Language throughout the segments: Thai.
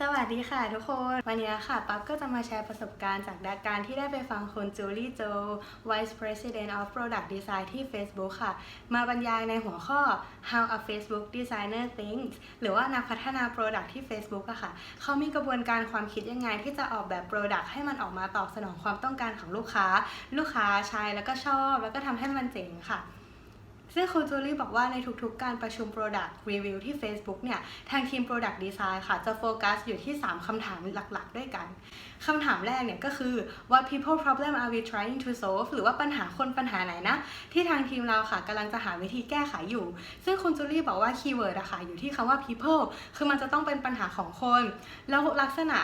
สวัสดีค่ะทุกคน วันนี้ค่ะปั๊บก็จะมาแชร์ประสบการณ์จากดการที่ได้ไปฟังคุณจูลี่โจ Vice President of Product Design ที่ Facebook ค่ะ มาบรรยายในหัวข้อ How a Facebook Designer Thinks หรือว่านักพัฒนา Product ที่ Facebook อะค่ะ เขามีกระบวนการความคิดยังไงที่จะออกแบบ Product ให้มันออกมาตอบสนองความต้องการของลูกค้า ลูกค้าใช้แล้วก็ชอบ แล้วก็ทำให้มันเจ๋งค่ะ ซึ่งคุณจูลี่บอกว่าในทุกๆการประชุม Product Review ที่ Facebook เนี่ย ทางทีม Product Design ค่ะ จะโฟกัสอยู่ที่ 3 คำถามหลักๆ ด้วยกันคำถามแรกเนี่ยก็คือ what people problem are we trying to solve หรือว่าปัญหาคนปัญหาไหนนะ ที่ทางทีมเราค่ะกำลังจะหาวิธีแก้ไขอยู่ ซึ่งคุณจูลี่บอกว่าคีย์เวิร์ดอะค่ะอยู่ที่คำว่า people คือมันจะต้องเป็นปัญหาของคน แล้วลักษณะ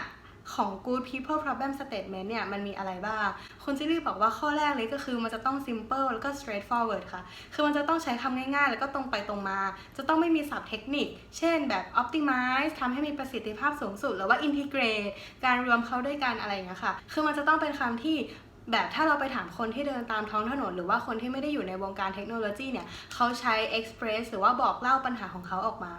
ของ good people problem statement เนี่ยมันมีอะไรบ้าง คุณจิลี่บอกว่าข้อแรกเลยก็คือมันจะต้อง simple แล้วก็ straightforward ค่ะ คือมันจะต้องใช้คำง่ายๆ แล้วก็ตรงไปตรงมา จะต้องไม่มีศัพท์เทคนิค เช่นแบบ optimize ทำให้มีประสิทธิภาพสูงสุด หรือว่า integrate การรวมเข้าด้วยกันอะไรอย่างเงี้ยค่ะ คือมันจะต้องเป็นคำที่แบบถ้าเราไปถามคนที่เดินตามท้องถนน หรือว่าคนที่ไม่ได้อยู่ในวงการเทคโนโลยีเนี่ยเขาใช้ express หรือว่าบอกเล่าปัญหาของเขาออกมา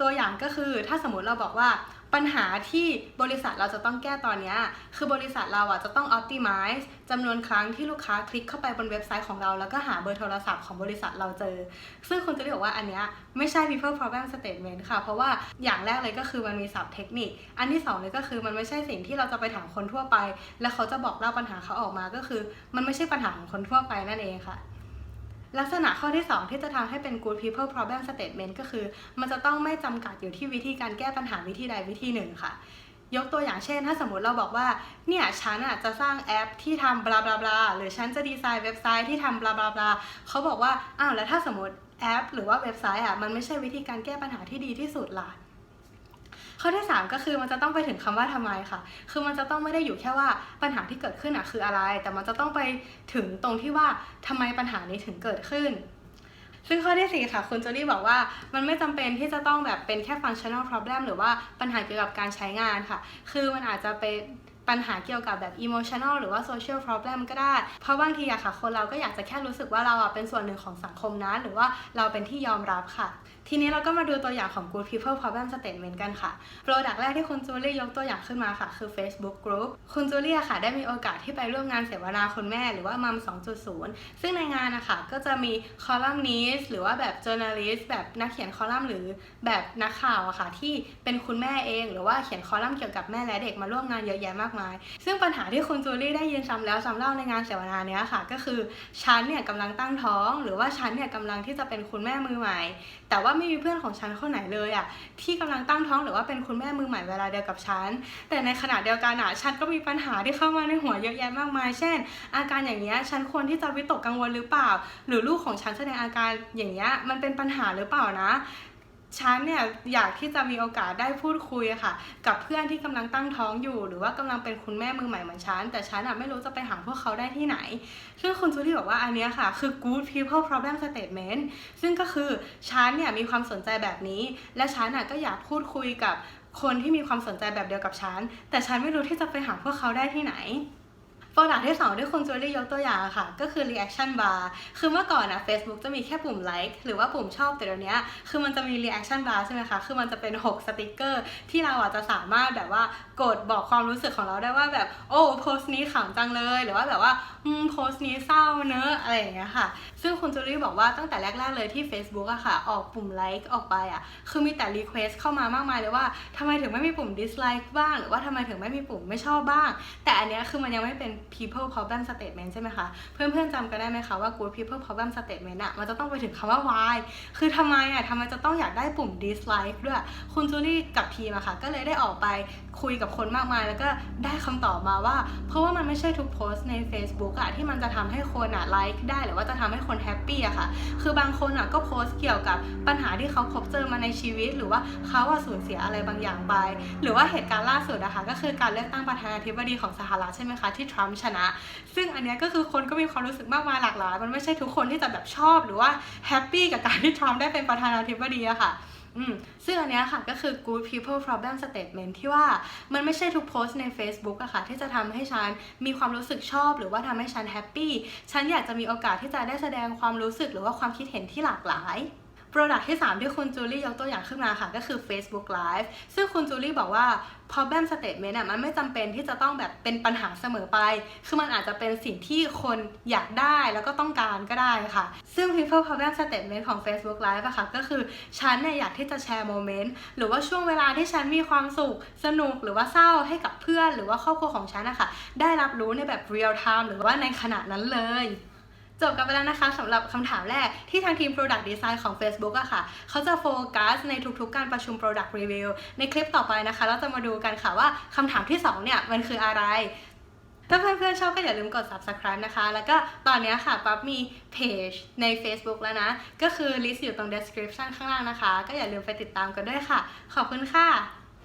ตัวอย่างก็คือถ้าสมมติเราบอกว่า ปัญหาที่บริษัทเราจะต้องแก้ตอนนี้คือบริษัทเราอะจะต้อง optimize จำนวนครั้งที่ลูกค้าคลิกเข้าไปบนเว็บไซต์ของเรา แล้วก็หาเบอร์โทรศัพท์ของบริษัทเราเจอ ซึ่งคุณจะเรียกว่าอันเนี้ยไม่ใช่ people problem statement ค่ะ เพราะว่าอย่างแรกเลยก็คือมันมีศัพท์เทคนิค อันที่สองเลยก็คือมันไม่ใช่สิ่งที่เราจะไปถามคนทั่วไป แล้วเขาจะบอกเล่าปัญหาเขาออกมาก็คือ มันไม่ใช่ปัญหาของคนทั่วไปนั่นเองค่ะ ลักษณะข้อที่ 2 ที่จะทำให้เป็น good people problem statement ก็คือ มันจะต้องไม่จำกัดอยู่ที่วิธีการแก้ปัญหาวิธีใดวิธีหนึ่งค่ะ ยกตัวอย่างเช่น ถ้าสมมติเราบอกว่า เนี่ย ฉันอะจะสร้างแอปที่ทำบลาบลาบลาหรือฉันจะดีไซน์เว็บไซต์ที่ทำบลาบลาบลาเขาบอกว่า อ้าว แล้วถ้าสมมติแอป หรือว่าเว็บไซต์อะ มันไม่ใช่วิธีการแก้ปัญหาที่ดีที่สุดล่ะ ข้อที่ 3 ก็คือมันจะต้องไปถึงคำว่าทำไมค่ะ คือมันจะต้องไม่ได้อยู่แค่ว่าปัญหาที่เกิดขึ้นอะคืออะไร แต่มันจะต้องไปถึงตรงที่ว่าทำไมปัญหานี้ถึงเกิดขึ้นซึ่งข้อที่ 4 ค่ะ คุณโจลี่บอกว่ามันไม่จำเป็นที่จะต้องแบบเป็นแค่ functional problem หรือว่าปัญหาเกี่ยวกับการใช้งานค่ะ คือมันอาจจะเป็น ปัญหาเกี่ยวกับแบบ emotional หรือว่า social problem ก็ได้ เพราะบางทีอะค่ะ คนเราก็อยากจะแค่รู้สึกว่าเราอะเป็นส่วนหนึ่งของสังคมนะ หรือว่าเราเป็นที่ยอมรับค่ะ ทีนี้เราก็มาดูตัวอย่างของ good people problem statement กันค่ะ Product แรกที่คุณจูลี่ยกตัวอย่างขึ้นมาค่ะ คือ Facebook Group คุณจูลี่ค่ะ ได้มีโอกาสที่ไปร่วมงานเสวนาคุณแม่หรือว่ามัม2.0 ซึ่งในงานนะคะก็จะมีคอลัมนิสหรือว่าแบบ journalist แบบนักเขียนคอลัมน์หรือแบบนักข่าวอะค่ะที่เป็นคุณแม่เอง หรือว่าเขียนคอลัมน์เกี่ยวกับแม่และเด็กมาร่วมงานเยอะแยะมากากมาย ซึ่งปัญหาที่คุณจูลี่ได้ยินซ้ำแล้วซ้ำเล่าในงานเสวนาเนี้ยค่ะ ก็คือฉันเนี่ยกำลังตั้งท้อง หรือว่าฉันเนี่ยกำลังที่จะเป็นคุณแม่มือใหม่ แต่ว่าไม่มีเพื่อนของฉันคนไหนเลยอะที่กำลังตั้งท้องหรือว่าเป็นคุณแม่มือใหม่เวลาเดียวกับฉัน แต่ในขณะเดียวกันอะฉันก็มีปัญหาที่เข้ามาในหัวเยอะแยะมากมาย เช่น อาการอย่างเงี้ยฉันควรที่จะวิตกกังวลหรือเปล่า หรือลูกของฉันแสดงอาการอย่างเงี้ยมันเป็นปัญหาหรือเปล่านะ ฉันเนี่ยอยากที่จะมีโอกาสได้พูดคุยค่ะ กับเพื่อนที่กำลังตั้งท้องอยู่ หรือว่ากำลังเป็นคุณแม่มือใหม่เหมือนฉัน แต่ฉันอะไม่รู้จะไปหาพวกเขาได้ที่ไหน ซึ่งคุณจูลี่บอกว่าอันเนี้ยค่ะ คือ good people problem statement ซึ่งก็คือฉันเนี่ยมีความสนใจแบบนี้ และฉันอะก็อยากพูดคุยกับคนที่มีความสนใจแบบเดียวกับฉัน แต่ฉันไม่รู้ที่จะไปหาพวกเขาได้ที่ไหน โปรดักที่สองที่คุณจูลี่ยกตัวอย่างอะค่ะ ก็คือ reaction bar คือเมื่อก่อนอะ Facebook จะมีแค่ปุ่ม like หรือว่าปุ่มชอบแต่เดี๋ยวนี้คือมันจะมี reaction bar ใช่ไหมคะ คือมันจะเป็น 6 สติกเกอร์ ที่เราอาจจะสามารถแบบว่ากดบอกความรู้สึกของเราได้ว่าแบบ โอ้โพสต์นี้ขำจังเลย หรือว่าแบบว่าอืมโพสต์นี้เศร้าเนอะอะไรอย่างเงี้ยค่ะ ซึ่งคุณจูลี่บอกว่าตั้งแต่แรก ๆ เลยที่ Facebook อะค่ะ ออกปุ่ม like ออกไปอะคือมีแต่ request เข้ามามากมายเลยว่าทำไมถึงไม่มีปุ่ม dislike บ้าง หรือว่าทำไมถึงไม่มีปุ่มไม่ชอบบ้าง แต่อันเนี้ยคือมันยังไม่เป็น people problem statement ใช่ไหมคะ เพื่อนๆจำกันได้ไหมคะว่า good people problem statement อะมันจะต้องไปถึงคำว่า why คือทำไมอะทำไมจะต้องอยากได้ปุ่ม dislike ด้วย คุณจูลี่กับทีมอะค่ะ ก็เลยได้ออกไปคุยกับคนมากมาย แล้วก็ได้คำตอบมาว่า เพราะว่ามันไม่ใช่ทุกโพสต์ใน Facebook อะที่มันจะทำให้คนอะไลค์ได้หรือว่าจะทำให้คนแฮปปี้อะค่ะ คือบางคนอะก็โพสต์เกี่ยวกับปัญหาที่เขาพบเจอมาในชีวิต หรือว่าเขาอะสูญเสียอะไรบางอย่างไป หรือว่าเหตุการณ์ล่าสุดอะคะก็คือการเลือกตั้งประธานาธิบดีของสหรัฐใช่ไหมคะที่ทรัมชนะ ซึ่งอันเนี้ยก็คือคนก็มีความรู้สึกมากมายหลากหลาย มันไม่ใช่ทุกคนที่จะแบบชอบ หรือว่าแฮปปี้กับการที่ทรัมป์ได้เป็นประธานาธิบดีอะค่ะอืมซึ่งอันนี้ค่ะก็คือ good people problem statement ที่ว่ามันไม่ใช่ทุกโพสต์ใน Facebook อะค่ะ ที่จะทำให้ฉันมีความรู้สึกชอบ หรือว่าทำให้ฉันแฮปปี้ ฉันอยากจะมีโอกาสที่จะได้แสดงความรู้สึกหรือว่าความคิดเห็นที่หลากหลาย Product ที่ 3 ที่คุณจูลี่ยกตัวอย่างขึ้นมาค่ะ ก็คือ Facebook Live ซึ่งคุณจูลี่บอกว่า problem statement อะมันไม่จำเป็นที่จะต้องแบบเป็นปัญหาเสมอไป คือมันอาจจะเป็นสิ่งที่คนอยากได้แล้วก็ต้องการก็ได้ค่ะ ซึ่ง people problem statement ของ Facebook Live อะค่ะ ก็คือฉันเนี่ยอยากที่จะแชร์โมเมนต์หรือว่าช่วงเวลาที่ฉันมีความสุข สนุกหรือว่าเศร้าให้กับเพื่อน หรือว่าครอบครัวของฉันนะคะได้รับรู้ในแบบ real time หรือว่าในขณะนั้นเลย จบกันไปแล้วนะคะสำหรับคำถามแรกที่ทางทีม Product Design ของ Facebook อะค่ะ เขาจะโฟกัสในทุกๆ การประชุม Product Review ในคลิปต่อไปนะคะ เราจะมาดูกันค่ะว่าคำถามที่ 2 เนี่ย มันคืออะไร ถ้าเพื่อนๆชอบก็อย่าลืมกด subscribe นะคะ แล้วก็ตอนนี้ค่ะปั๊บมีเพจใน Facebook แล้วนะ ก็คือ list อยู่ตรง description ข้างล่างนะคะ ก็อย่าลืมไปติดตามกันด้วยค่ะ ขอบคุณค่ะ